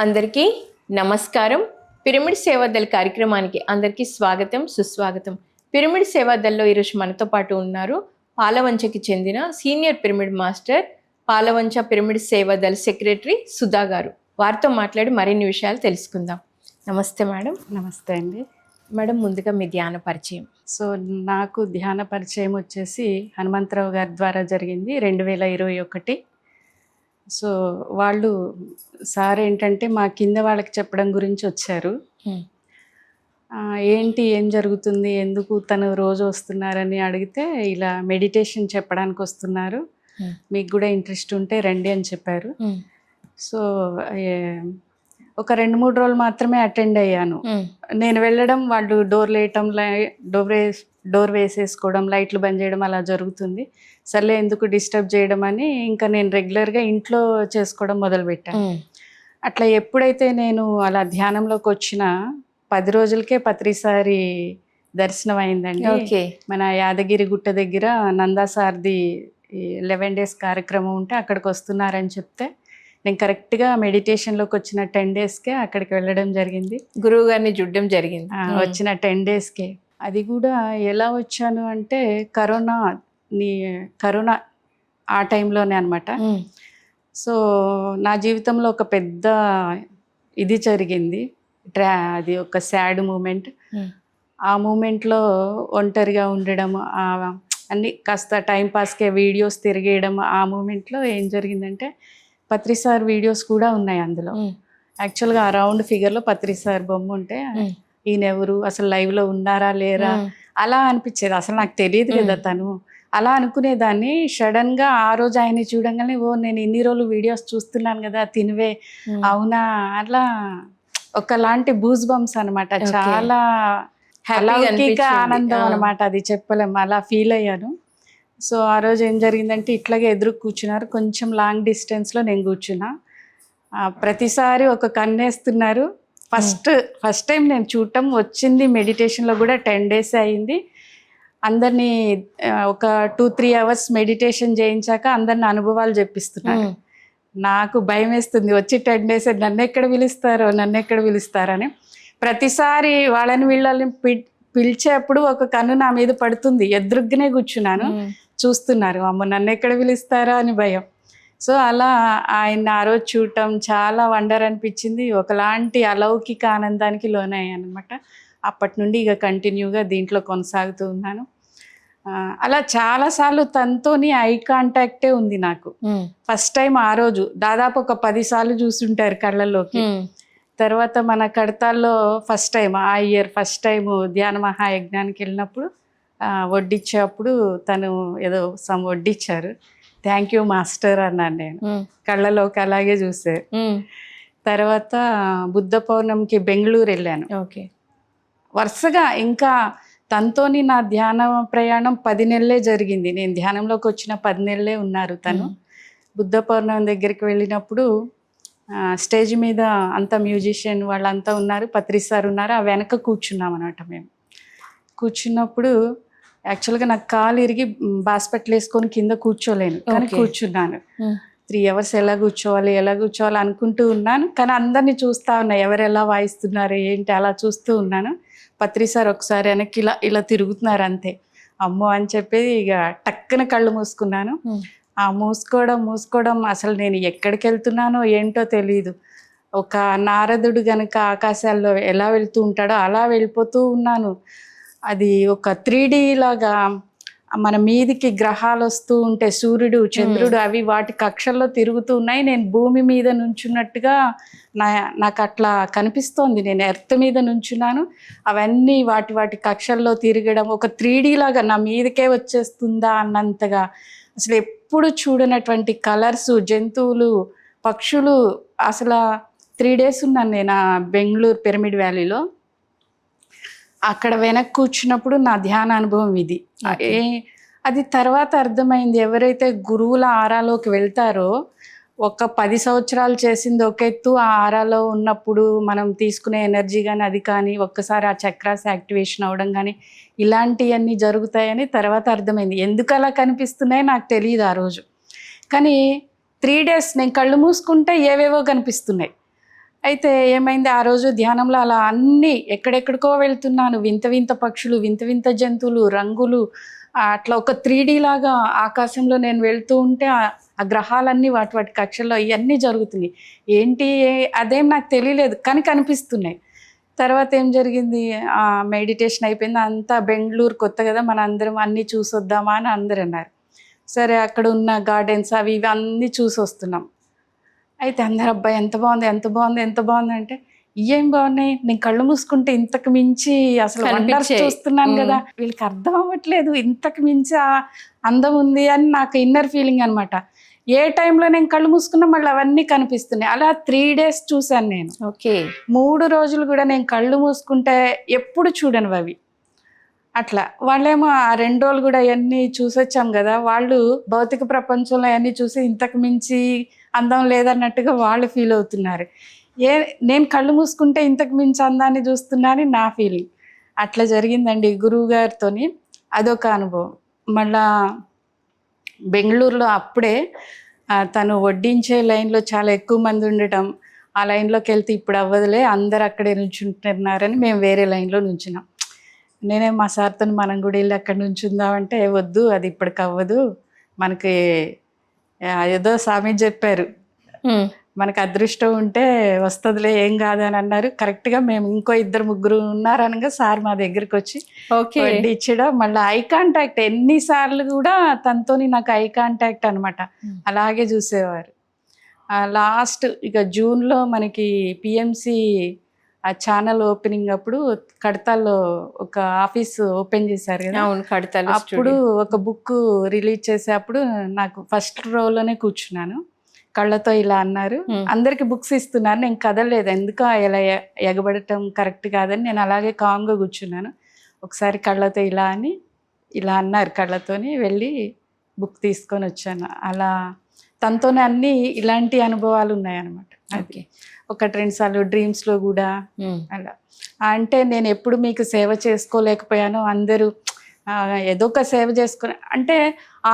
అందరికీ నమస్కారం. పిరమిడ్ సేవాదల్ కార్యక్రమానికి అందరికీ స్వాగతం సుస్వాగతం. పిరమిడ్ సేవాదల్లో ఈరోజు మనతో పాటు ఉన్నారు పాలవంచకి చెందిన senior pyramid master Palvancha pyramid Sevadal secretary Sudha garu. వారితో మాట్లాడి మరిన్ని విషయాలు తెలుసుకుందాం. నమస్తే మేడం. నమస్తే అండి. మేడం ముందుగా మీ ధ్యాన పరిచయం. సో నాకు ధ్యాన పరిచయం వచ్చేసి హనుమంతరావు గారి ద్వారా జరిగింది రెండు వేల ఇరవై ఒకటి. సో వాళ్ళు సార్ ఏంటంటే మా కింద వాళ్ళకి చెప్పడం గురించి వచ్చారు. ఏంటి ఏం జరుగుతుంది ఎందుకు తను రోజు వస్తున్నారని అడిగితే ఇలా మెడిటేషన్ చెప్పడానికి వస్తున్నారు. మీకు కూడా ఇంట్రెస్ట్ ఉంటే రండి అని చెప్పారు. సో ఒక రెండు మూడు రోజులు మాత్రమే అటెండ్ అయ్యాను. నేను వెళ్ళడం వాళ్ళు డోర్ వేయటం డోర్ డోర్ వేసేసుకోవడం లైట్లు బంద్ చేయడం అలా జరుగుతుంది. సర్లే ఎందుకు డిస్టర్బ్ చేయడం అని ఇంకా నేను రెగ్యులర్గా ఇంట్లో చేసుకోవడం మొదలుపెట్టాను అట్లా ఎప్పుడైతే నేను అలా ధ్యానంలోకి వచ్చిన పది రోజులకే పత్రిసారి దర్శనం అయిందండి. ఓకే. మన యాదగిరి గుట్ట దగ్గర నందా సార్ది లెవెన్ డేస్ కార్యక్రమం ఉంటే అక్కడికి వస్తున్నారని చెప్తే నేను కరెక్ట్గా మెడిటేషన్లోకి వచ్చిన టెన్ డేస్కే అక్కడికి వెళ్ళడం జరిగింది. గురువు గారిని చూడడం జరిగింది. వచ్చిన టెన్ డేస్కే. అది కూడా ఎలా వచ్చాను అంటే కరోనా నీ కరోనా ఆ టైంలోనే అనమాట. సో నా జీవితంలో ఒక పెద్ద ఇది జరిగింది ట్రా అది ఒక సాడ్ మూమెంట్. ఆ మూమెంట్లో ఒంటరిగా ఉండడం అన్ని కాస్త టైం పాస్కే వీడియోస్ తిరిగేయడం ఆ మూమెంట్లో ఏం జరిగిందంటే పత్రిసార్ వీడియోస్ కూడా ఉన్నాయి అందులో. యాక్చువల్గా ఆ రౌండ్ ఫిగర్లో పత్రిసార్ బొమ్మ ఉంటే ఈయన ఎవరు అసలు లైవ్లో ఉన్నారా లేరా. అలా అనిపించేది. అసలు నాకు తెలియదు కదా. తను. అలా అనుకునేదాన్ని. సడన్గా ఆ రోజు ఆయన చూడంగానే ఓ నేను ఇన్ని రోజులు వీడియోస్ చూస్తున్నాను కదా తినివే. అవునా? అట్లా ఒకలాంటి బూజ్ బంప్స్ అనమాట. చాలా అలౌకిక. ఆనందం. అనమాట అది చెప్పలేము అలా ఫీల్ అయ్యాను. సో ఆ రోజు ఏం జరిగిందంటే ఇట్లాగే ఎదురు కూర్చున్నారు. కొంచెం లాంగ్ డిస్టెన్స్లో నేను కూర్చున్నా. ప్రతిసారి ఒక కన్నేస్తున్నారు. ఫస్ట్ ఫస్ట్ టైం నేను చూడటం వచ్చింది మెడిటేషన్లో కూడా టెన్ డేస్ అయింది. అందరినీ ఒక టూ త్రీ అవర్స్ మెడిటేషన్ చేయించాక అందరిని అనుభవాలు చెప్పిస్తున్నారు ఉమ్. నాకు భయం వేస్తుంది వచ్చి టెన్ డేస్ నన్ను ఎక్కడ పిలుస్తారో నన్ను ఎక్కడ పిలుస్తారని. ప్రతిసారి వాళ్ళని వీళ్ళని పి- పిలిచేప్పుడు ఒక కన్ను నా మీద పడుతుంది. ఎదురుగ్గానే కూర్చున్నాను. చూస్తున్నారు అమ్మ నన్ను ఎక్కడ పిలుస్తారా అని భయం. సో అలా ఆయన ఆ రోజు చూడటం చాలా వండర్ అనిపించింది. ఒకలాంటి అలౌకిక ఆనందానికి లోనయ్యాను అనమాట అప్పటి నుండి ఇక కంటిన్యూగా దీంట్లో కొనసాగుతూ ఉన్నాను. అలా చాలాసార్లు తనతోని ఐ కాంటాక్టే ఉంది నాకు. ఫస్ట్ టైం ఆ రోజు దాదాపు ఒక పది సార్లు చూస్తుంటారు కళ్ళల్లోకి. తర్వాత మన కడతాల్లో ఫస్ట్ టైం ఆ ఇయర్ ఫస్ట్ టైం ధ్యాన మహాయజ్ఞానికి వెళ్ళినప్పుడు ఆ, వడ్డిచ్చేటప్పుడు తను ఏదో సమ్ వడ్డిచ్చారు. థ్యాంక్ యూ మాస్టర్ అన్నాను నేను. ఉమ్. కళ్ళలోకి అలాగే చూసే ఉమ్. తర్వాత బుద్ధ పౌర్ణమికి బెంగళూరు వెళ్ళాను. ఓకే వరుసగా ఇంకా తనతోని నా ధ్యాన ప్రయాణం పది నెలలే జరిగింది. నేను ధ్యానంలోకి వచ్చిన పది నెలలే ఉన్నారు తను. ఉమ్. బుద్ధ పౌర్ణమి దగ్గరికి వెళ్ళినప్పుడు స్టేజ్ మీద అంతా మ్యూజిషియన్ వాళ్ళంతా ఉన్నారు. పత్రి సార్ ఉన్నారు. ఆ వెనక కూర్చున్నాం అనమాట మేము. కూర్చున్నప్పుడు యాక్చువల్గా నాకు కాలు ఇరిగి బాస్పెట్లు వేసుకొని కింద కూర్చోలేను. కానీ. కూర్చున్నాను. త్రీ అవర్స్ ఎలా కూర్చోవాలి ఎలా కూర్చోవాలి అనుకుంటూ ఉన్నాను. కానీ అందరినీ చూస్తూ ఉన్నా ఎవరు ఎలా వాయిస్తున్నారు ఏంటి అలా చూస్తూ ఉన్నాను. పత్రి సార్ ఒకసారి వెనక్కి ఇలా ఇలా తిరుగుతున్నారు అంతే. అమ్మో అని చెప్పి ఇక టక్కున కళ్ళు మూసుకున్నాను. ఆ. మూసుకోవడం మూసుకోవడం అసలు నేను ఎక్కడికి వెళ్తున్నానో ఏంటో తెలియదు ఒక నారదుడు గనుక ఆకాశాల్లో ఎలా వెళ్తూ ఉంటాడో అలా వెళ్ళిపోతూ ఉన్నాను. అది ఒక త్రీ లాగా మన మీదికి గ్రహాలు వస్తూ ఉంటే సూర్యుడు చంద్రుడు అవి వాటి కక్షల్లో తిరుగుతూ ఉన్నాయి. నేను భూమి మీద నుంచున్నట్టుగా నా నాకు అట్లా కనిపిస్తోంది. నేను ఎర్త్ మీద నుంచున్నాను. అవన్నీ వాటి వాటి కక్షల్లో తిరగడం ఒక త్రీ లాగా నా మీదకే వచ్చేస్తుందా అన్నంతగా అసలు ఎప్పుడు చూడనటువంటి కలర్స్ జంతువులు పక్షులు అసలు త్రీ డేస్ ఉన్నాను నేను బెంగళూరు పిరమిడ్ వ్యాలీలో. అక్కడ వెనక్కి కూర్చున్నప్పుడు నా ధ్యాన అనుభవం ఇది. ఏ అది తర్వాత అర్థమైంది. ఎవరైతే గురువుల ఆరాలోకి వెళ్తారో ఒక పది సంవత్సరాలు చేసింది ఒక ఎత్తు ఆ ఆరాలో ఉన్నప్పుడు మనం తీసుకునే ఎనర్జీ కానీ అది కానీ ఒక్కసారి ఆ చక్రాస్ యాక్టివేషన్ అవ్వడం కానీ ఇలాంటివన్నీ జరుగుతాయని తర్వాత అర్థమైంది. ఎందుకు అలా కనిపిస్తున్నాయో నాకు తెలియదు ఆ రోజు. కానీ త్రీ డేస్ నేను కళ్ళు మూసుకుంటే ఏవేవో కనిపిస్తున్నాయి. అయితే ఏమైంది? ఆ రోజు ధ్యానంలో అలా అన్ని ఎక్కడెక్కడికో వెళ్తున్నాను. వింత వింత పక్షులు వింత వింత జంతువులు రంగులు అట్లా ఒక త్రీ లాగా ఆకాశంలో నేను వెళ్తూ ఉంటే ఆ- గ్రహాలన్నీ వాటి వాటి కక్షల్లో ఇవన్నీ జరుగుతున్నాయి ఏంటి అదేం నాకు తెలియలేదు కానీ కనిపిస్తున్నాయి. తర్వాత ఏం జరిగింది? ఆ మెడిటేషన్ అయిపోయింది. అంతా బెంగళూరు కొత్త కదా మన అందరం అన్నీ చూసొద్దామా అని అందరు అన్నారు సరే అక్కడ ఉన్న గార్డెన్స్ అవి ఇవి అన్నీ చూసి వస్తున్నాం అయితే అందరు అబ్బాయి ఎంత బాగుంది ఎంత బాగుంది ఎంత బాగుంది అంటే ఏం బాగున్నాయి? నేను కళ్ళు మూసుకుంటే ఇంతకు మించి అసలు వండర్స్. చూస్తున్నాను కదా. వీళ్ళకి అర్థం అవ్వట్లేదు. ఇంతకు మించి అందం ఉంది అని నాకు ఇన్నర్ ఫీలింగ్ అన్నమాట. ఏ టైంలో నేను కళ్ళు మూసుకున్నా మళ్ళీ అవన్నీ కనిపిస్తున్నాయి. అలా త్రీ డేస్ చూశాను నేను. ఓకే. మూడు రోజులు కూడా నేను కళ్ళు మూసుకుంటే ఎప్పుడు చూడను అవి. అట్లా. వాళ్ళేమో ఆ రెండు రోజులు కూడా అవన్నీ చూసొచ్చాం కదా. వాళ్ళు భౌతిక ప్రపంచంలో అవన్నీ చూసి ఇంతకు మించి అందం లేదన్నట్టుగా వాళ్ళు ఫీల్ అవుతున్నారు. ఏ నేను కళ్ళు మూసుకుంటే ఇంతకు మించి అందాన్ని చూస్తున్నానని నా ఫీలింగ్. అట్లా జరిగిందండి గురువు గారితోని. అదొక అనుభవం. మళ్ళా బెంగళూరులో అప్పుడే తను వడ్డించే లైన్లో చాలా ఎక్కువ మంది ఉండటం ఆ లైన్లోకి వెళ్తే ఇప్పుడు అవ్వదులే అందరు అక్కడే నుంచుంటున్నారని మేము వేరే లైన్లో నుంచున్నాం. నేనే మా సార్తో మనం కూడా వెళ్ళి అక్కడ నుంచుందామంటే వద్దు అది ఇప్పటికి అవ్వదు మనకి ఏదో స్వామి చెప్పారు. మనకు అదృష్టం ఉంటే వస్తుందిలే ఏం కాదని అన్నారు. కరెక్ట్గా మేము ఇంకో ఇద్దరు ముగ్గురు ఉన్నారనగా సార్ మా దగ్గరికి వచ్చి ఓకే ఇచ్చడం. మళ్ళీ ఐ కాంటాక్ట్ ఎన్నిసార్లు కూడా తనతోని నాకు ఐ కాంటాక్ట్ అనమాట. అలాగే చూసేవారు. లాస్ట్ ఇక జూన్లో మనకి పిఎంసి ఆ ఛానల్ ఓపెనింగ్ అప్పుడు కడతాల్లో ఒక ఆఫీస్ ఓపెన్ చేశారు కదా? అవును కడతాలు అప్పుడు ఒక బుక్ రిలీజ్ చేసేటప్పుడు నాకు ఫస్ట్ రోలోనే కూర్చున్నాను. కళ్ళతో ఇలా అన్నారు. అందరికి బుక్స్ ఇస్తున్నారు నేను కదలలేదు. ఎందుకు ఇలా ఎగబడటం కరెక్ట్ కాదని నేను అలాగే కామ్గా కూర్చున్నాను. ఒకసారి కళ్ళతో ఇలా అని ఇలా అన్నారు కళ్ళతోని వెళ్ళి బుక్ తీసుకొని వచ్చాను. అలా తనతోనే అన్ని ఇలాంటి అనుభవాలు ఉన్నాయన్నమాట. ఓకే. ఒకటి రెండు సార్లు డ్రీమ్స్లో కూడా ఉమ్, అలా. అంటే నేను ఎప్పుడు మీకు సేవ చేసుకోలేకపోయాను అందరూ ఏదో ఒక సేవ చేసుకుని అంటే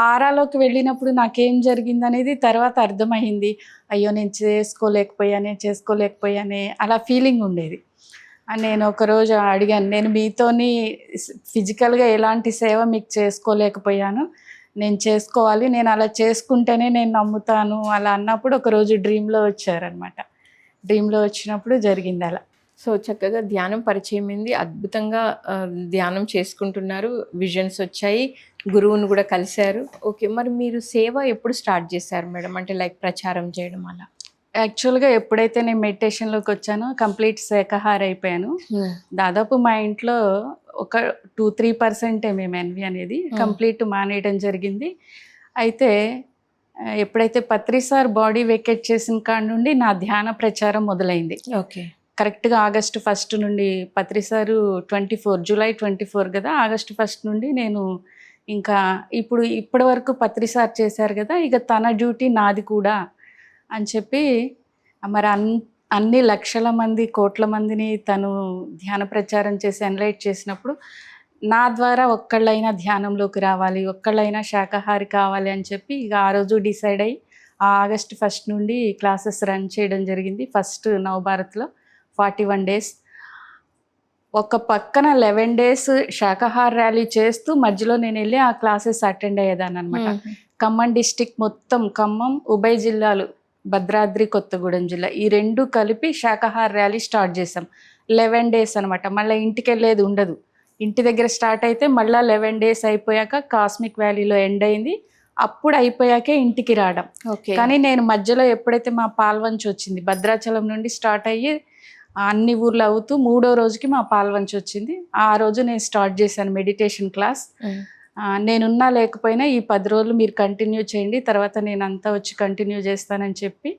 ఆరాలోకి వెళ్ళినప్పుడు నాకేం జరిగింది అనేది తర్వాత అర్థమైంది. అయ్యో నేను చేసుకోలేకపోయానే చేసుకోలేకపోయానే అలా ఫీలింగ్ ఉండేది. నేను ఒకరోజు అడిగాను నేను మీతోని ఫిజికల్గా ఎలాంటి సేవ మీకు చేసుకోలేకపోయాను? నేను చేసుకోవాలి నేను అలా చేసుకుంటేనే నేను నమ్ముతాను అలా అన్నప్పుడు ఒకరోజు డ్రీమ్లో వచ్చారనమాట డ్రీమ్లో వచ్చినప్పుడు జరిగింది అలా. సో చక్కగా ధ్యానం పరిచయం అయింది. అద్భుతంగా ధ్యానం చేసుకుంటున్నారు. విజన్స్ వచ్చాయి. గురువుని కూడా కలిశారు. ఓకే మరి మీరు సేవ ఎప్పుడు స్టార్ట్ చేశారు మేడం? అంటే లైక్ ప్రచారం చేయడం అలా. యాక్చువల్గా ఎప్పుడైతే నేను మెడిటేషన్లోకి వచ్చానో కంప్లీట్ శాఖాహార అయిపోయాను. దాదాపు మా ఇంట్లో ఒక టూ త్రీ పర్సెంటే మేము ఎన్వి అనేది కంప్లీట్ మానేయడం జరిగింది. అయితే ఎప్పుడైతే పత్రి సార్ బాడీ వెకేట్ చేసిన కాడ నుండి నా ధ్యాన ప్రచారం మొదలైంది. ఓకే. కరెక్ట్గా ఆగస్టు ఫస్ట్ నుండి Patri sir twenty four July twenty four కదా ఆగస్టు ఫస్ట్ నుండి నేను ఇంకా ఇప్పుడు ఇప్పటి వరకు పత్రి సార్ చేశారు కదా ఇక తన డ్యూటీ నాది కూడా అని చెప్పి మరి అన్ అన్ని లక్షల మంది కోట్ల మందిని తను ధ్యాన ప్రచారం చేసి ఎన్లైట్ చేసినప్పుడు నా ద్వారా ఒక్కళ్ళైనా ధ్యానంలోకి రావాలి ఒక్కళ్ళైనా శాకాహారి కావాలి అని చెప్పి ఇక ఆ రోజు డిసైడ్ అయ్యి ఆగస్ట్ ఫస్ట్ నుండి క్లాసెస్ రన్ చేయడం జరిగింది. ఫస్ట్ నవభారత్లో ఫార్టీ వన్ డేస్. ఒక పక్కన లెవెన్ డేస్ శాకాహార ర్యాలీ చేస్తూ మధ్యలో నేను వెళ్ళి ఆ క్లాసెస్ అటెండ్ అయ్యేదాన్ని అనమాట ఖమ్మం డిస్టిక్ మొత్తం ఖమ్మం ఉభయ జిల్లాలు భద్రాద్రి కొత్తగూడెం జిల్లా ఈ రెండు కలిపి శాకాహార ర్యాలీ స్టార్ట్ చేసాం లెవెన్ డేస్ అనమాట మళ్ళీ ఇంటికి వెళ్ళేది ఉండదు. ఇంటి దగ్గర స్టార్ట్ అయితే మళ్ళీ లెవెన్ డేస్ అయిపోయాక కాస్మిక్ వ్యాలీలో ఎండ్ అయింది. అప్పుడు అయిపోయాకే ఇంటికి రావడం. ఓకే. కానీ నేను మధ్యలో ఎప్పుడైతే మా పాల్వంచి వచ్చింది భద్రాచలం నుండి స్టార్ట్ అయ్యి అన్ని ఊర్లు అవుతూ మూడో రోజుకి మా పాల్వంచి వచ్చింది. ఆ రోజు నేను స్టార్ట్ చేశాను మెడిటేషన్ క్లాస్. నేనున్నా లేకపోయినా ఈ పది రోజులు మీరు కంటిన్యూ చేయండి తర్వాత నేను అంతా వచ్చి కంటిన్యూ చేస్తానని చెప్పి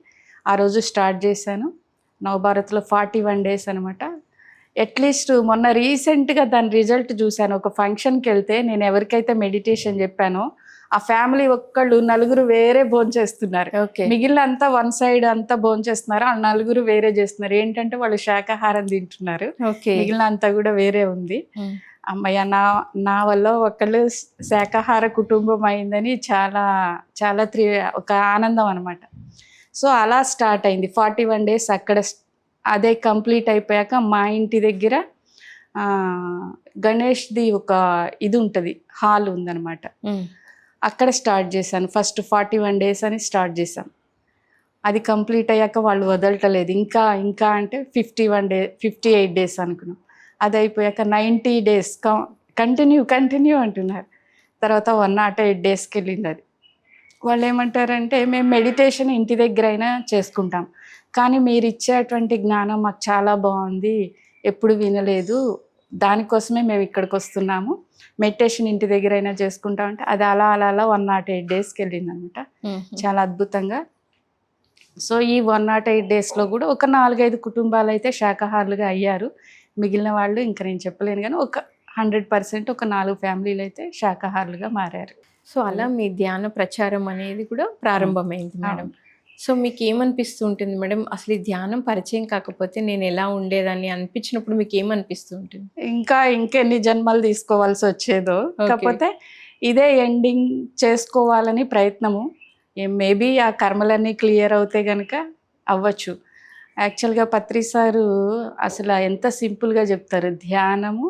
ఆ రోజు స్టార్ట్ చేశాను. నవభారత్లో ఫార్టీ వన్ డేస్ అనమాట అట్లీస్ట్ మొన్న రీసెంట్గా దాని రిజల్ట్ చూశాను. ఒక ఫంక్షన్కి వెళ్తే నేను ఎవరికైతే మెడిటేషన్ చెప్పానో ఆ ఫ్యామిలీ ఒక్కళ్ళు నలుగురు వేరే భోజనం చేస్తున్నారు. మిగిలిన అంతా వన్ సైడ్ అంతా భోజనం చేస్తున్నారు. ఆ నలుగురు వేరే చేస్తున్నారు. ఏంటంటే వాళ్ళు శాకాహారం తింటున్నారు. మిగిలిన అంతా కూడా వేరే ఉంది. అమ్మయ్య నా నా వల్ల ఒకళ్ళు శాకాహార కుటుంబం అయిందని చాలా చాలా త్రి ఒక ఆనందం అనమాట సో అలా స్టార్ట్ అయింది. ఫార్టీ వన్ డేస్ అక్కడ అదే కంప్లీట్ అయిపోయాక మా ఇంటి దగ్గర గణేష్ది ఒక ఇది ఉంటుంది హాల్ ఉందన్నమాట. ఉమ్, అక్కడ స్టార్ట్ చేశాను. ఫస్ట్ ఫార్టీ వన్ డేస్ అని స్టార్ట్ చేశాం అది కంప్లీట్ అయ్యాక వాళ్ళు వదలటలేదు. ఇంకా ఇంకా అంటే fifty one day fifty eight days అనుకున్నాం. అది అయిపోయాక నైంటీ డేస్ కంటిన్యూ కంటిన్యూ అంటున్నారు. తర్వాత వన్ నాట్ ఎయిట్ డేస్కి వెళ్ళింది అది. వాళ్ళు ఏమంటారంటే మేము మెడిటేషన్ ఇంటి దగ్గర అయినా చేసుకుంటాం. కానీ మీరు ఇచ్చేటువంటి జ్ఞానం మాకు చాలా బాగుంది. ఎప్పుడు వినలేదు. దానికోసమే మేము ఇక్కడికి వస్తున్నాము. మెడిటేషన్ ఇంటి దగ్గర అయినా చేసుకుంటాం అంటే అది అలా అలా అలా వన్ నాట్ ఎయిట్ డేస్కి వెళ్ళింది అనమాట చాలా అద్భుతంగా. సో ఈ వన్ నాట్ ఎయిట్ డేస్లో కూడా ఒక నాలుగైదు కుటుంబాలు అయితే శాకాహారులుగా అయ్యారు. మిగిలిన వాళ్ళు ఇంకా నేను చెప్పలేను కానీ ఒక హండ్రెడ్ పర్సెంట్ ఒక నాలుగు ఫ్యామిలీలు అయితే శాకాహారులుగా మారారు. సో అలా మీ ధ్యాన ప్రచారం అనేది కూడా ప్రారంభమైంది మేడం. సో మీకు ఏమనిపిస్తూ ఉంటుంది మేడం? అసలు ఈ ధ్యానం పరిచయం కాకపోతే నేను ఎలా ఉండేదాన్ని అనిపించినప్పుడు మీకు ఏమనిపిస్తూ ఉంటుంది ఇంకా ఇంకెన్ని జన్మలు తీసుకోవాల్సి వచ్చేదో. కాకపోతే ఇదే ఎండింగ్ చేసుకోవాలని ప్రయత్నము. మేబీ ఆ కర్మలన్నీ క్లియర్ అవుతే కనుక అవ్వచ్చు. యాక్చువల్గా పత్రి సారు అసలు ఎంత సింపుల్గా చెప్తారు. ధ్యానము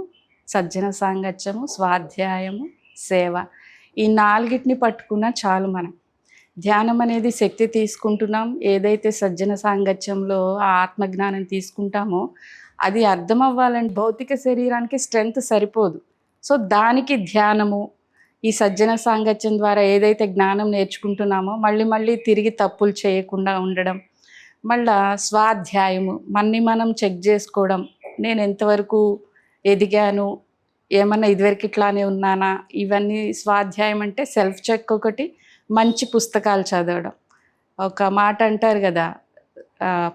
సజ్జన సాంగత్యము స్వాధ్యాయము సేవ. ఈ నాలుగిటిని పట్టుకున్నా చాలు మనం. ధ్యానం అనేది శక్తి తీసుకుంటున్నాం. ఏదైతే సజ్జన సాంగత్యంలో ఆ ఆత్మజ్ఞానం తీసుకుంటామో అది అర్థం అవ్వాలంటే భౌతిక శరీరానికి స్ట్రెంగ్త్ సరిపోదు. సో దానికి ధ్యానము ఈ సజ్జన సాంగత్యం ద్వారా ఏదైతే జ్ఞానం నేర్చుకుంటున్నామో మళ్ళీ మళ్ళీ తిరిగి తప్పులు చేయకుండా ఉండడం మళ్ళా స్వాధ్యాయము మన్ని మనం చెక్ చేసుకోవడం నేను ఎంతవరకు ఎదిగాను ఏమన్నా ఇదివరకు ఇట్లానే ఉన్నానా ఇవన్నీ స్వాధ్యాయం అంటే సెల్ఫ్ చెక్ ఒకటి మంచి పుస్తకాలు చదవడం. ఒక మాట అంటారు కదా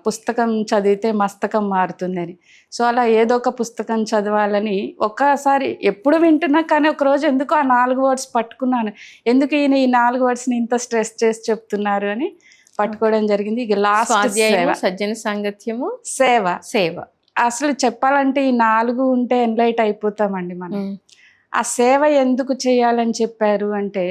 పుస్తకం చదివితే మస్తకం మారుతుందని. సో అలా ఏదో ఒక పుస్తకం చదవాలని ఒక్కసారి ఎప్పుడు వింటున్నా కానీ ఒకరోజు ఎందుకు ఆ నాలుగు వర్డ్స్ పట్టుకున్నాను? ఎందుకు ఈయన ఈ నాలుగు వర్డ్స్ని ఇంత స్ట్రెస్ చేసి చెప్తున్నారు అని పట్టుకోవడం జరిగింది. ఇక లాస్ట్ సజ్జన సాంగత్యము సేవ. సేవ. అసలు చెప్పాలంటే ఈ నాలుగు ఉంటే ఎన్లైట్ అయిపోతామండి మనం. ఆ సేవ ఎందుకు చేయాలని చెప్పారు అంటే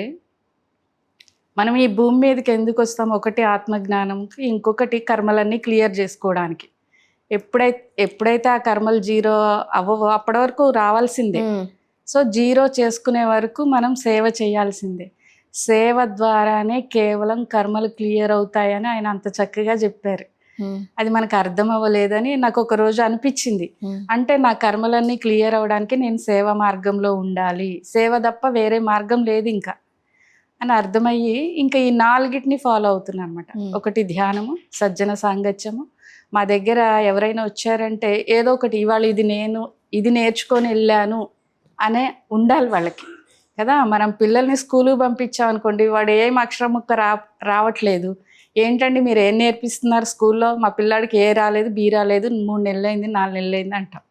మనం ఈ భూమి మీదకి ఎందుకు వస్తాం? ఒకటి ఆత్మజ్ఞానంకి ఇంకొకటి కర్మలన్నీ క్లియర్ చేసుకోవడానికి. ఎప్పుడైతే ఎప్పుడైతే ఆ కర్మలు జీరో అవ్వవో అప్పటి వరకు రావాల్సిందే. సో జీరో చేసుకునే వరకు మనం సేవ చేయాల్సిందే. సేవ ద్వారానే కేవలం కర్మలు క్లియర్ అవుతాయని ఆయన అంత చక్కగా చెప్పారు. అది మనకు అర్థం అవ్వలేదని నాకు ఒక రోజు అనిపించింది. అంటే నా కర్మలన్నీ క్లియర్ అవ్వడానికి నేను సేవ మార్గంలో ఉండాలి. సేవ తప్ప వేరే మార్గం లేదు ఇంకా. అని అర్థమయ్యి ఇంకా ఈ నాలుగిటిని ఫాలో అవుతున్నాను అనమాట Hmm. ఒకటి ధ్యానము సజ్జన సాంగత్యము. మా దగ్గర ఎవరైనా వచ్చారంటే ఏదో ఒకటి ఇవాళ ఇది నేను ఇది నేర్చుకొని వెళ్ళాను అనే ఉండాలి వాళ్ళకి. కదా మనం పిల్లల్ని స్కూల్కి పంపించామనుకోండి వాడు ఏం అక్షరం ముక్క రా రావట్లేదు. ఏంటండి మీరు ఏం నేర్పిస్తున్నారు స్కూల్లో మా పిల్లాడికి ఏ రాలేదు బీ రాలేదు మూడు నెలలు అయింది నాలుగు నెలలు అయింది అంటాం.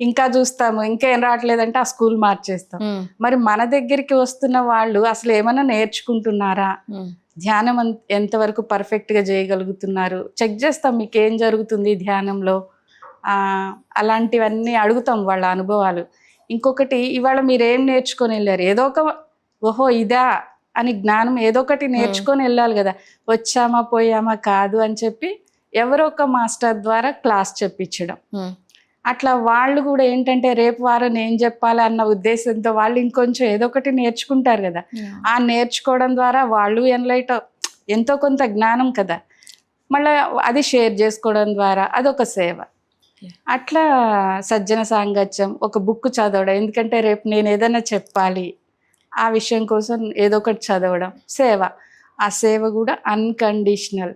ఇంకా చూస్తాము ఇంకేం రావట్లేదంటే ఆ స్కూల్ మార్చేస్తాం. మరి మన దగ్గరికి వస్తున్న వాళ్ళు అసలు ఏమైనా నేర్చుకుంటున్నారా? ధ్యానం ఎంతవరకు పర్ఫెక్ట్గా చేయగలుగుతున్నారు? చెక్ చేస్తాం మీకు ఏం జరుగుతుంది ధ్యానంలో? ఆ, అలాంటివన్నీ అడుగుతాం వాళ్ళ అనుభవాలు. ఇంకొకటి ఇవాళ మీరు ఏం నేర్చుకొని వెళ్ళారు? ఏదో ఒక ఓహో ఇదా అని జ్ఞానం ఏదో ఒకటి నేర్చుకొని వెళ్ళాలి కదా. వచ్చామా పోయామా కాదు అని చెప్పి ఎవరో ఒక మాస్టర్ ద్వారా క్లాస్ చెప్పించడం. అట్లా వాళ్ళు కూడా ఏంటంటే రేపు వారం ఏం చెప్పాలి అన్న ఉద్దేశంతో వాళ్ళు ఇంకొంచెం ఏదో ఒకటి నేర్చుకుంటారు కదా. ఆ నేర్చుకోవడం ద్వారా వాళ్ళు ఎన్లైట్ ఎంతో కొంత జ్ఞానం కదా. మళ్ళీ అది షేర్ చేసుకోవడం ద్వారా అదొక సేవ. అట్లా సజ్జన సాంగత్యం ఒక బుక్ చదవడం ఎందుకంటే రేపు నేను ఏదైనా చెప్పాలి ఆ విషయం కోసం ఏదో ఒకటి చదవడం సేవ. ఆ సేవ కూడా అన్కండిషనల్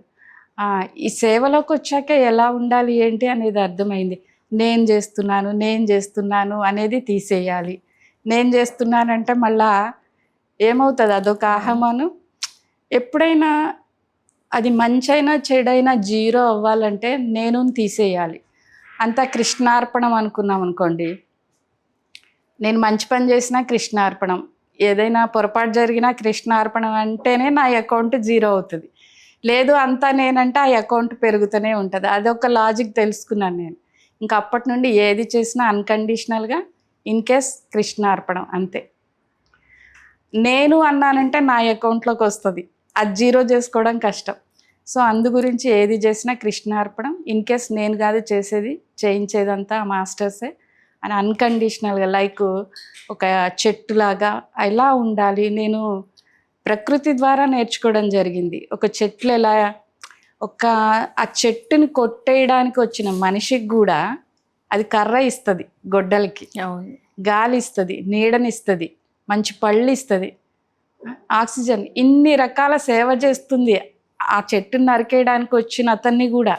ఈ సేవలోకి వచ్చాక ఎలా ఉండాలి ఏంటి అనేది అర్థమైంది. నేను చేస్తున్నాను నేను చేస్తున్నాను అనేది తీసేయాలి. నేను చేస్తున్నానంటే మళ్ళా ఏమవుతుంది? అదొక అహమాను ఎప్పుడైనా అది మంచైనా చెడైనా జీరో అవ్వాలంటే నేను తీసేయాలి. అంతా కృష్ణార్పణం అనుకున్నాం అనుకోండి. నేను మంచి పని చేసినా కృష్ణార్పణం. ఏదైనా పొరపాటు జరిగినా కృష్ణార్పణం అంటేనే నా అకౌంట్ జీరో అవుతుంది. లేదు అంతా నేనంటే ఆ అకౌంట్ పెరుగుతూనే ఉంటుంది. అదొక లాజిక్ తెలుసుకున్నాను నేను. ఇంకా అప్పటి నుండి ఏది చేసినా అన్కండిషనల్గా ఇన్ కేస్ కృష్ణార్పణం అంతే. నేను అన్నానంటే నా అకౌంట్లోకి వస్తుంది. అది జీరో చేసుకోవడం కష్టం. సో అందు గురించి ఏది చేసినా కృష్ణార్పణం ఇన్ కేస్ నేను కాదు చేసేది చేయించేదంతా మాస్టర్సే. అని అన్కండిషనల్గా లైక్ ఒక చెట్టులాగా ఎలా ఉండాలి. నేను ప్రకృతి ద్వారా నేర్చుకోవడం జరిగింది. ఒక చెట్లు ఎలా ఒక ఆ చెట్టుని కొట్టేయడానికి వచ్చిన మనిషికి కూడా అది కర్ర ఇస్తుంది గొడ్డలకి. గాలి ఇస్తుంది నీడనిస్తుంది మంచి పళ్ళు ఇస్తుంది ఆక్సిజన్ ఇన్ని రకాల సేవ చేస్తుంది. ఆ చెట్టుని నరికేయడానికి వచ్చిన అతన్ని కూడా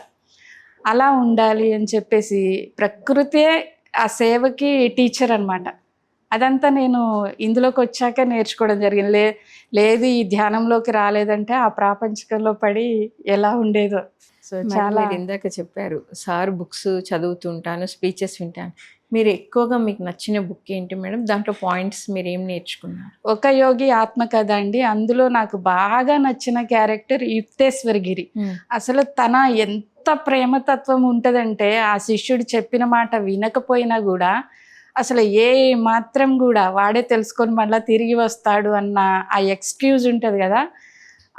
అలా ఉండాలి అని చెప్పేసి ప్రకృతే ఆ సేవకి టీచర్ అన్నమాట. అదంతా నేను ఇందులోకి వచ్చాక నేర్చుకోవడం జరిగింది. లే లేదు ఈ ధ్యానంలోకి రాలేదంటే ఆ ప్రాపంచికంలో పడి ఎలా ఉండేదో. సో చాలా ఇందాక చెప్పారు సార్ బుక్స్ చదువుతుంటాను స్పీచెస్ వింటాను. మీరు ఎక్కువగా మీకు నచ్చిన బుక్ ఏంటి మేడం? దాంట్లో పాయింట్స్ మీరు ఏం నేర్చుకున్నారు? ఒక యోగి ఆత్మకథ అండి. అందులో నాకు బాగా నచ్చిన క్యారెక్టర్ యుక్తేశ్వర్ గిరి. అసలు తన ఎంత ప్రేమతత్వం ఉంటుందంటే ఆ శిష్యుడు చెప్పిన మాట వినకపోయినా కూడా అసలు ఏ మాత్రం కూడా వాడే తెలుసుకొని మళ్ళీ తిరిగి వస్తాడు అన్న ఆ ఎక్స్క్యూజ్ ఉంటుంది కదా.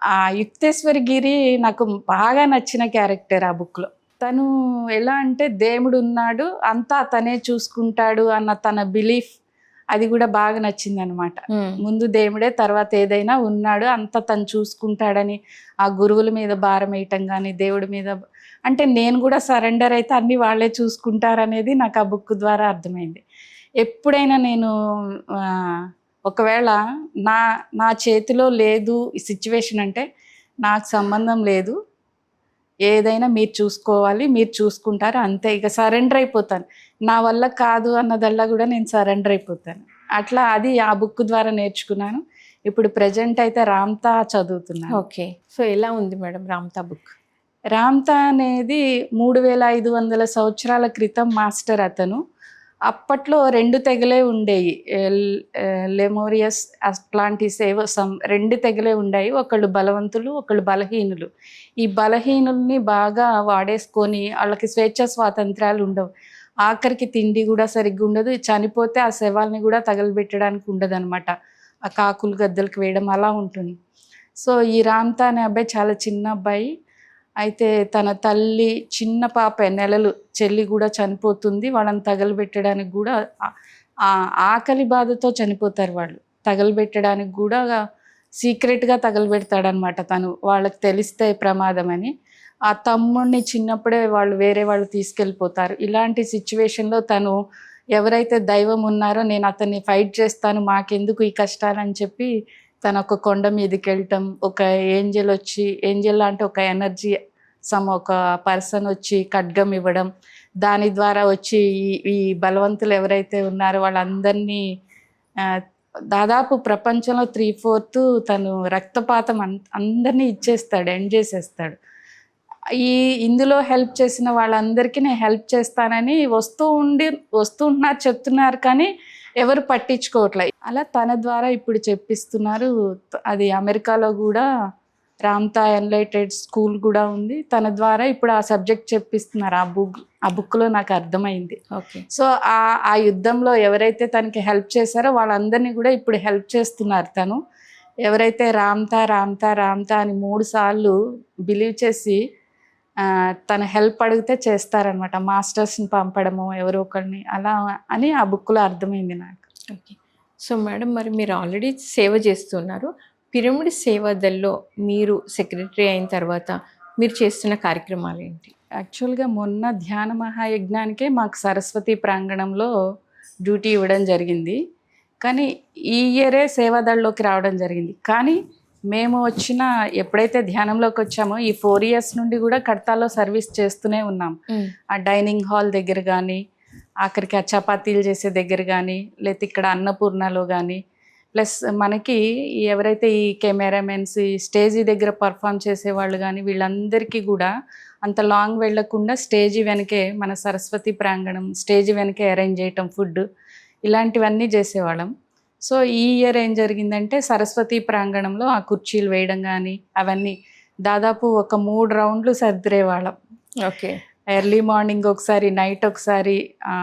ఆ యుక్తేశ్వరి గిరి నాకు బాగా నచ్చిన క్యారెక్టర్ ఆ బుక్లో తను ఎలా అంటే దేవుడు ఉన్నాడు అంతా తనే చూసుకుంటాడు అన్న తన బిలీఫ్ అది కూడా బాగా నచ్చింది అనమాట ముందు దేవుడే తర్వాత ఏదైనా ఉన్నాడు అంత తను చూసుకుంటాడని ఆ గురువుల మీద భారం వేయటం కానీ దేవుడి మీద అంటే నేను కూడా సరెండర్ అయితే అన్ని వాళ్ళే చూసుకుంటారనేది నాకు ఆ బుక్ ద్వారా అర్థమైంది. ఎప్పుడైనా నేను ఒకవేళ నా నా చేతిలో లేదు ఈ సిచ్యువేషన్ అంటే నాకు సంబంధం లేదు. ఏదైనా మీరు చూసుకోవాలి మీరు చూసుకుంటారు అంతే. ఇక సరెండర్ అయిపోతాను. నా వల్ల కాదు అన్నదల్లా కూడా నేను సరెండర్ అయిపోతాను. అట్లా అది ఆ బుక్ ద్వారా నేర్చుకున్నాను. ఇప్పుడు ప్రజెంట్ అయితే రామ్తా చదువుతున్నాను. ఓకే. సో ఎలా ఉంది మేడం రామ్తా బుక్ రామ్తా అనేది మూడు వేల ఐదు వందల సంవత్సరాల క్రితం మాస్టర్ అతను. అప్పట్లో రెండు తెగలే ఉండేవి లెమోరియస్ అట్లాంటిస్ ఏవో సమ్ రెండు తెగలే ఉండేవి ఒకళ్ళు బలవంతులు ఒకళ్ళు బలహీనులు. ఈ బలహీనుల్ని బాగా వాడేసుకొని వాళ్ళకి స్వేచ్ఛ స్వాతంత్రాలు ఉండవు. ఆఖరికి తిండి కూడా సరిగ్గా ఉండదు. చనిపోతే ఆ శవాల్ని కూడా తగలబెట్టడానికి ఉండదు ఆ కాకులు గద్దలకు వేయడం అలా ఉంటుంది. సో ఈ రామ్తా అనే అబ్బాయి చాలా చిన్న అబ్బాయి. అయితే తన తల్లి చిన్న పాప నెలలు చెల్లి కూడా చనిపోతుంది. వాళ్ళని తగలబెట్టడానికి కూడా ఆ- ఆకలి బాధతో చనిపోతారు వాళ్ళు. తగలబెట్టడానికి కూడా సీక్రెట్గా తగలబెడతాడనమాట తను. వాళ్ళకి తెలిస్తే ప్రమాదం అని ఆ తమ్ముడిని చిన్నప్పుడే వాళ్ళు వేరే వాళ్ళు తీసుకెళ్ళిపోతారు. ఇలాంటి సిచ్యువేషన్లో తను ఎవరైతే దైవం ఉన్నారో నేను అతన్ని ఫైట్ చేస్తాను మాకెందుకు ఈ కష్టాలని చెప్పి తన ఒక కొండ మీదకి వెళ్ళటం ఒక ఏంజల్ వచ్చి ఏంజల్ అంటే ఒక ఎనర్జీ సమ్ ఒక పర్సన్ వచ్చి ఖడ్గం ఇవ్వడం దాని ద్వారా వచ్చి ఈ ఈ బలవంతులు ఎవరైతే ఉన్నారో వాళ్ళందరినీ దాదాపు ప్రపంచంలో త్రీ ఫోర్త్ తను రక్తపాతం అన్ అందరినీ ఇచ్చేస్తాడు ఎండ్ చేసేస్తాడు. ఈ ఇందులో హెల్ప్ చేసిన వాళ్ళందరికీ నేను హెల్ప్ చేస్తానని వస్తూ ఉండి వస్తూ ఉంటున్నారు చెప్తున్నారు కానీ ఎవరు పట్టించుకోవట్లేదు అలా తన ద్వారా ఇప్పుడు చెప్పిస్తున్నారు. అది అమెరికాలో కూడా రామ్తా ఎన్లైటెడ్ స్కూల్ కూడా ఉంది. తన ద్వారా ఇప్పుడు ఆ సబ్జెక్ట్ చెప్పిస్తున్నారు. ఆ బుక్ ఆ బుక్లో నాకు అర్థమైంది. ఓకే. సో ఆ ఆ యుద్ధంలో ఎవరైతే తనకి హెల్ప్ చేశారో వాళ్ళందరినీ కూడా ఇప్పుడు హెల్ప్ చేస్తున్నారు తను. ఎవరైతే రామ్తా రామ్తా రామ్తా అని మూడు సార్లు బిలీవ్ చేసి తన హెల్ప్ అడిగితే చేస్తారనమాట. మాస్టర్స్ని పంపడము ఎవరో ఒకరిని అలా అని ఆ బుక్లో అర్థమైంది నాకు. ఓకే. సో మేడం మరి మీరు ఆల్రెడీ సేవ చేస్తున్నారు. పిరమిడ్ సేవదల్లో మీరు సెక్రటరీ అయిన తర్వాత మీరు చేస్తున్న కార్యక్రమాలు ఏంటి? యాక్చువల్గా మొన్న ధ్యాన మహాయజ్ఞానికే మాకు సరస్వతి ప్రాంగణంలో డ్యూటీ ఇవ్వడం జరిగింది. కానీ ఈ ఇయరే సేవాదళ్ళలోకి రావడం జరిగింది. కానీ మేము వచ్చిన ఎప్పుడైతే ధ్యానంలోకి వచ్చామో ఈ ఫోర్ ఇయర్స్ నుండి కూడా కడతాలో సర్వీస్ చేస్తూనే ఉన్నాం. ఆ డైనింగ్ హాల్ దగ్గర కానీ ఆఖరికి ఆ చపాతీలు చేసే దగ్గర కానీ లేకపోతే ఇక్కడ అన్నపూర్ణలో కానీ ప్లస్ మనకి ఎవరైతే ఈ కెమెరామెన్స్ ఈ స్టేజీ దగ్గర పర్ఫామ్ చేసేవాళ్ళు కానీ వీళ్ళందరికీ కూడా అంత లాంగ్ వెళ్ళకుండా స్టేజీ వెనకే మన సరస్వతి ప్రాంగణం స్టేజీ వెనకే అరేంజ్ చేయటం ఫుడ్ ఇలాంటివన్నీ చేసేవాళ్ళం. సో ఈ ఇయర్ ఏం జరిగిందంటే సరస్వతి ప్రాంగణంలో ఆ కుర్చీలు వేయడం కానీ అవన్నీ దాదాపు ఒక మూడు రౌండ్లు సర్దిరేవాళ్ళం ఓకే. ఎర్లీ మార్నింగ్ ఒకసారి నైట్ ఒకసారి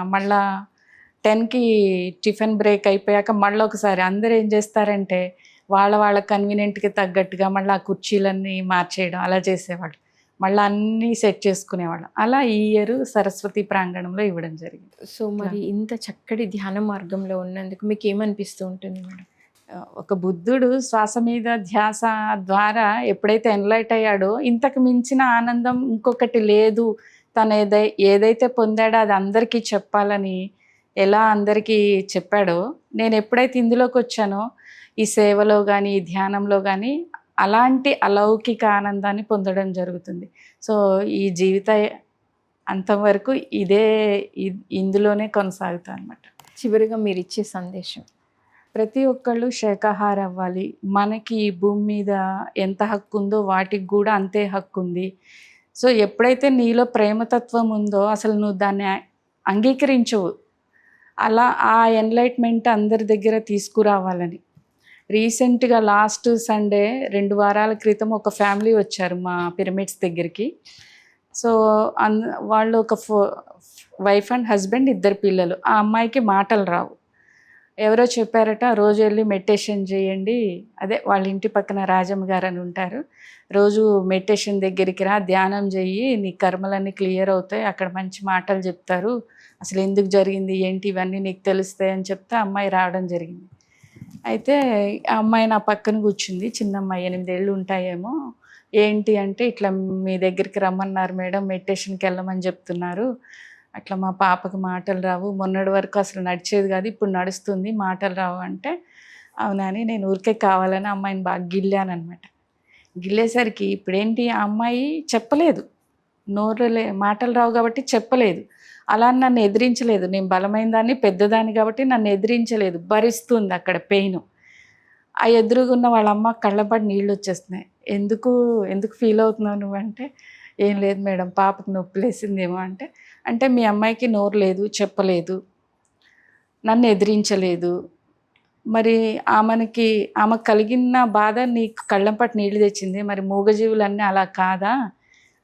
మళ్ళా టెన్కి టిఫిన్ బ్రేక్ అయిపోయాక మళ్ళీ ఒకసారి. అందరూ ఏం చేస్తారంటే వాళ్ళ వాళ్ళ కన్వీనియంట్కి తగ్గట్టుగా మళ్ళీ ఆ కుర్చీలన్నీ మార్చేయడం అలా చేసేవాళ్ళు. మళ్ళీ అన్నీ సెట్ చేసుకునేవాళ్ళం. అలా ఈ ఇయర్ సరస్వతి ప్రాంగణంలో ఇవ్వడం జరిగింది. సో మరి ఇంత చక్కటి ధ్యాన మార్గంలో ఉన్నందుకు మీకు ఏమనిపిస్తూ ఉంటుంది మేడం? ఒక బుద్ధుడు శ్వాస మీద ధ్యాస ద్వారా ఎప్పుడైతే ఎన్లైట్ అయ్యాడో ఇంతకు మించిన ఆనందం ఇంకొకటి లేదు. తను ఏదై ఏదైతే పొందాడో అది అందరికీ చెప్పాలని ఎలా అందరికీ చెప్పాడో నేను ఎప్పుడైతే ఇందులోకి వచ్చానో ఈ సేవలో కానీ ఈ ధ్యానంలో కానీ అలాంటి అలౌకిక ఆనందాన్ని పొందడం జరుగుతుంది. సో ఈ జీవిత అంతవరకు ఇదే ఇ- ఇందులోనే కొనసాగుతా అనమాట చివరిగా మీరు ఇచ్చే సందేశం. ప్రతి ఒక్కళ్ళు శాకాహార అవ్వాలి మనకి ఈ భూమి మీద ఎంత హక్కు ఉందో వాటికి కూడా అంతే హక్కు ఉంది సో ఎప్పుడైతే నీలో ప్రేమతత్వం ఉందో అసలు నువ్వు దాన్ని అంగీకరించవు. అలా ఆ ఎన్లైట్మెంట్ అందరి దగ్గర తీసుకురావాలని. రీసెంట్గా లాస్ట్ సండే రెండు వారాల క్రితం ఒక ఫ్యామిలీ వచ్చారు మా పిరమిడ్స్ దగ్గరికి. సో అన్ వాళ్ళు ఒక ఫో వైఫ్ అండ్ హస్బెండ్ ఇద్దరు పిల్లలు. ఆ అమ్మాయికి మాటలు రావు. ఎవరో చెప్పారట రోజు వెళ్ళి మెడిటేషన్ చేయండి. అదే వాళ్ళ ఇంటి పక్కన రాజమ్మ గారు అని ఉంటారు. రోజు మెడిటేషన్ దగ్గరికి రా ధ్యానం చెయ్యి నీ కర్మలన్నీ క్లియర్ అవుతాయి అక్కడ మంచి మాటలు చెప్తారు. అసలు ఎందుకు జరిగింది ఏంటి ఇవన్నీ నీకు తెలుస్తాయి అని చెప్తే అమ్మాయి రావడం జరిగింది. అయితే ఆ అమ్మాయి నా పక్కన కూర్చుంది. చిన్న అమ్మాయి ఎనిమిదేళ్ళు ఉంటాయేమో. ఏంటి అంటే ఇట్లా మీ దగ్గరికి రమ్మన్నారు మేడం మెడిటేషన్కి వెళ్ళమని చెప్తున్నారు. అట్లా మా పాపకు మాటలు రావు. మొన్నటి వరకు అసలు నడిచేది కాదు ఇప్పుడు నడుస్తుంది. మాటలు రావు అంటే అవునని నేను ఊరికే కావాలని అమ్మాయిని బాగా గిల్లాననమాట గిల్లేసరికి ఇప్పుడేంటి? ఆ అమ్మాయి చెప్పలేదు. నోరు లే మాటలు రావు కాబట్టి చెప్పలేదు. అలా నన్ను ఎదిరించలేదు. నేను బలమైన దాన్ని పెద్దదాన్ని కాబట్టి నన్ను ఎదిరించలేదు. భరిస్తుంది అక్కడ పెయిన్. ఆ ఎదురుగున్న వాళ్ళ అమ్మ కళ్ళపడి నీళ్ళు వచ్చేస్తున్నాయి. ఎందుకు ఎందుకు ఫీల్ అవుతున్నావు నువ్వు అంటే ఏం లేదు మేడం పాపకు నొప్పి లేసిందేమో అంటే అంటే మీ అమ్మాయికి నోరు లేదు చెప్పలేదు నన్ను ఎదిరించలేదు. మరి ఆమెకి ఆమె కలిగిన బాధ నీకు కళ్ళంపటి నీళ్ళు తెచ్చింది. మరి మూగజీవులన్నీ అలా కాదా?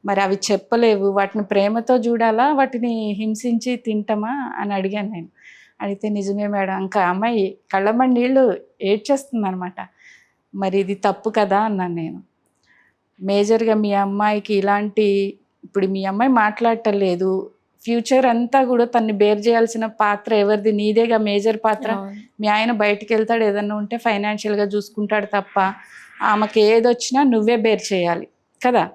మరి అవి చెప్పలేవు. వాటిని ప్రేమతో చూడాలా? వాటిని హింసించి తింటామా? అని అడిగాను నేను. అడిగితే నిజమే మేడం. ఇంకా అమ్మాయి కళ్ళమ్మడి నీళ్ళు ఏడ్చేస్తుంది అనమాట మరి ఇది తప్పు కదా? అన్నాను నేను. మేజర్గా మీ అమ్మాయికి ఇలాంటి ఇప్పుడు మీ అమ్మాయి మాట్లాడటం లేదు ఫ్యూచర్ అంతా కూడా తన్ని బేర్ చేయాల్సిన పాత్ర ఎవరిది? నీదేగా మేజర్ పాత్ర. మీ ఆయన బయటికి వెళ్తాడు ఏదన్నా ఉంటే ఫైనాన్షియల్గా చూసుకుంటాడు తప్ప ఆమెకి ఏదొచ్చినా నువ్వే బేర్ చేయాలి. కదా?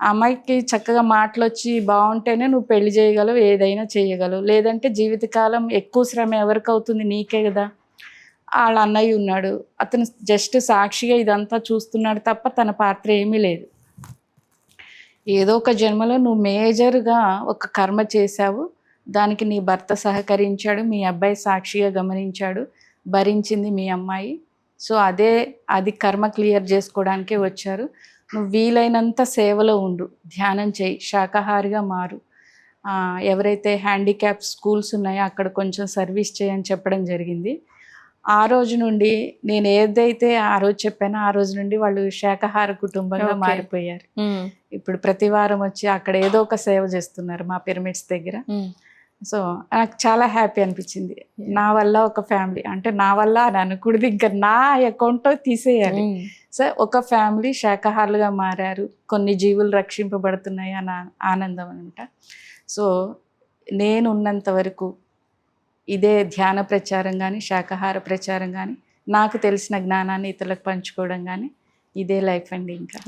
ఆ అమ్మాయికి చక్కగా మాటలు వచ్చి బాగుంటేనే నువ్వు పెళ్ళి చేయగలవు ఏదైనా చేయగలవు. లేదంటే జీవితకాలం ఎక్కువ శ్రమ ఎవరికి అవుతుంది నీకే కదా వాళ్ళ అన్నయ్య ఉన్నాడు. అతను జస్ట్ సాక్షిగా ఇదంతా చూస్తున్నాడు తప్ప తన పాత్ర ఏమీ లేదు. ఏదో ఒక జన్మలో నువ్వు మేజర్గా ఒక కర్మ చేశావు. దానికి నీ భర్త సహకరించాడు. మీ అబ్బాయి సాక్షిగా గమనించాడు. భరించింది మీ అమ్మాయి. సో అదే అది కర్మ క్లియర్ చేసుకోవడానికే వచ్చారు. నువ్వు వీలైనంత సేవలో ఉండు ధ్యానం చేయి శాకాహారిగా మారు. ఎవరైతే హ్యాండిక్యాప్ స్కూల్స్ ఉన్నాయో అక్కడ కొంచెం సర్వీస్ చేయని చెప్పడం జరిగింది. ఆ రోజు నుండి నేను ఏదైతే ఆ రోజు చెప్పానో ఆ రోజు నుండి వాళ్ళు శాకాహార కుటుంబంగా. మారిపోయారు. ఇప్పుడు ప్రతి వారం వచ్చి అక్కడ ఏదో ఒక సేవ చేస్తున్నారు మా పిరమిడ్స్ దగ్గర. సో నాకు చాలా హ్యాపీ అనిపించింది. నా వల్ల ఒక ఫ్యామిలీ అంటే నా వల్ల అని అనకూడదు ఇంకా నా అకౌంట్లో తీసేయాలి. ఉమ్. సో ఒక ఫ్యామిలీ శాకాహారులుగా మారారు. కొన్ని జీవులు రక్షింపబడుతున్నాయి అన్న ఆనందం అనమాట సో నేను ఉన్నంత వరకు ఇదే ధ్యాన ప్రచారం కానీ శాకాహార ప్రచారం కానీ నాకు తెలిసిన జ్ఞానాన్ని ఇతరులకు పంచుకోవడం కానీ ఇదే లైఫ్ అండి ఇంకా.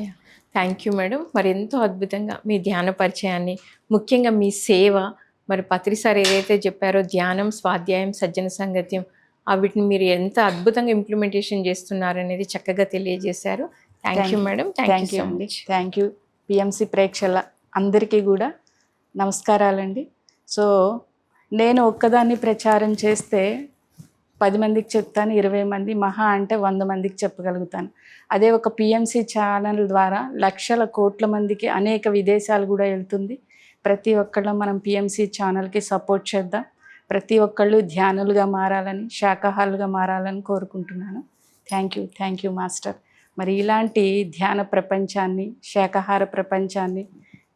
థ్యాంక్ యూ మేడం మరి ఎంతో అద్భుతంగా మీ ధ్యాన పరిచయాన్ని ముఖ్యంగా మీ సేవ మరి పత్రి సార్ ఏదైతే చెప్పారో ధ్యానం స్వాధ్యాయం సజ్జన సంగత్యం వీటిని మీరు ఎంత అద్భుతంగా ఇంప్లిమెంటేషన్ చేస్తున్నారనేది చక్కగా తెలియజేశారు. Thank you. Madam thank you అండి. థ్యాంక్ యూ పిఎంసి ప్రేక్షల అందరికీ కూడా నమస్కారాలండి. సో నేను ఒక్కదాన్ని ప్రచారం చేస్తే పది మందికి చెప్తాను ఇరవై మంది మహా అంటే వంద మందికి చెప్పగలుగుతాను. అదే ఒక పిఎంసి ఛానల్ ద్వారా లక్షల కోట్ల మందికి అనేక విదేశాలు కూడా వెళ్తుంది. ప్రతి ఒక్కళ్ళు మనం పిఎంసి ఛానల్కి సపోర్ట్ చేద్దాం. ప్రతి ఒక్కళ్ళు ధ్యానులుగా మారాలని శాకాహారులుగా మారాలని కోరుకుంటున్నాను. Thank you thank you master మరి ఇలాంటి ధ్యాన ప్రపంచాన్ని శాకాహార ప్రపంచాన్ని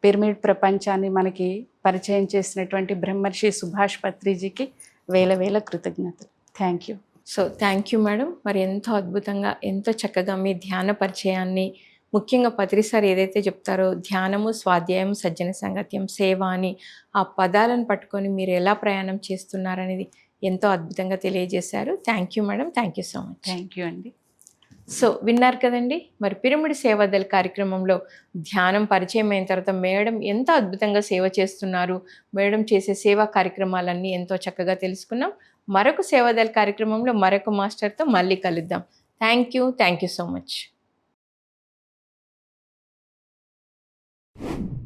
పిరమిడ్ ప్రపంచాన్ని మనకి పరిచయం చేసినటువంటి బ్రహ్మర్షి సుభాష్ పత్రిజీకి వేల వేల కృతజ్ఞతలు. Thank you so thank you madam మరి ఎంతో అద్భుతంగా ఎంతో చక్కగా మీ ధ్యాన పరిచయాన్ని ముఖ్యంగా పత్రి సార్ ఏదైతే చెప్తారో ధ్యానము స్వాధ్యాయం సజ్జన సంగత్యం సేవ అని ఆ పదాలను పట్టుకొని మీరు ఎలా ప్రయాణం చేస్తున్నారనేది ఎంతో అద్భుతంగా తెలియజేశారు. Thank you madam thank you so much thank you అండి. సో విన్నారు కదండి? మరి పిరమిడ్ సేవాదల్ కార్యక్రమంలో ధ్యానం పరిచయం అయిన తర్వాత మేడం ఎంత అద్భుతంగా సేవ చేస్తున్నారు? మేడం చేసే సేవా కార్యక్రమాలన్నీ ఎంతో చక్కగా తెలుసుకున్నాం. మరొక సేవాదల్ కార్యక్రమంలో మరొక మాస్టర్తో మళ్ళీ కలుద్దాం. Thank you thank you so much you